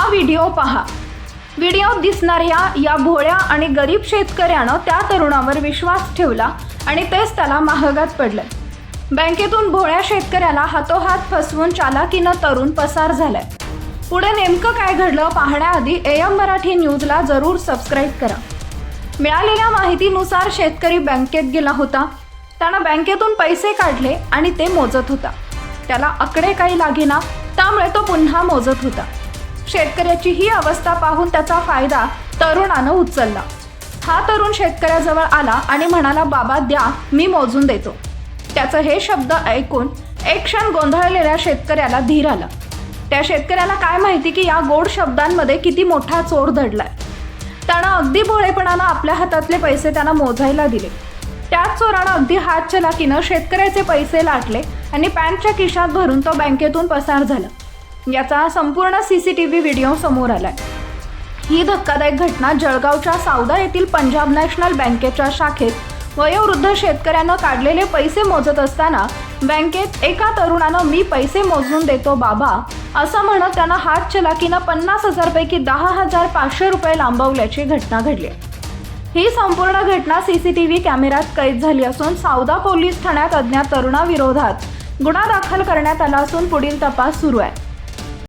हा व्हिडिओ पहा. व्हिडिओत दिसणाऱ्या या भोळ्या आणि गरीब शेतकऱ्यानं त्या तरुणावर विश्वास ठेवला आणि तेच त्याला महागात पडले. बँकेतून भोळ्या शेतकऱ्याला हातोहात फसवून चालाकीनं तरुण पसार झालाय. पुढे नेमकं काय घडलं पाहण्याआधी एम मराठी न्यूजला जरूर सबस्क्राईब करा. मिळालेल्या माहितीनुसार शेतकरी बँकेत गेला होता. त्यानं बँकेतून पैसे काढले आणि ते मोजत होता. त्याला आकडे काही लागेना त्यामुळे तो पुन्हा मोजत होता. शेतकऱ्याची ही अवस्था पाहून त्याचा फायदा तरुणानं उचलला. हा तरुण शेतकऱ्याजवळ आला आणि म्हणाला बाबा द्या मी मोजून देतो. त्याचं हे शब्द ऐकून एक क्षण गोंधळलेल्या शेतकऱ्याला धीर आला. त्या शेतकऱ्याला काय माहिती की या गोड शब्दांमध्ये किती मोठा चोर दडलाय त्यानं अगदी भोळेपणानं आपल्या हातातले पैसे त्यांना मोजायला दिले. त्याच चोरानं अगदी हात चलाकीनं शेतकऱ्याचे पैसे लाटले आणि पॅन्टच्या खिशात भरून तो बँकेतून पसार झाला. याचा संपूर्ण C C T V video समोर आलाय. ही धक्कादायक घटना जळगावच्या सावदा येथील पंजाब नॅशनल बँकेच्या शाखेत वयोवृद्ध शेतकऱ्यानं काढलेले पैसे मोजत असताना बँकेत एका तरुणानं मी पैसे मोजून देतो बाबा असं म्हणत त्यानं हात चलाकीनं पन्नास हजारपैकी दहा हजार पाचशे रुपये लांबवल्याची घटना घडली. ही संपूर्ण घटना सी सी टी व्ही कॅमेऱ्यात कैद झाली असून सावदा पोलीस ठाण्यात अज्ञात तरुणाविरोधात गुन्हा दाखल करण्यात आला असून पुढील तपास सुरू आहे.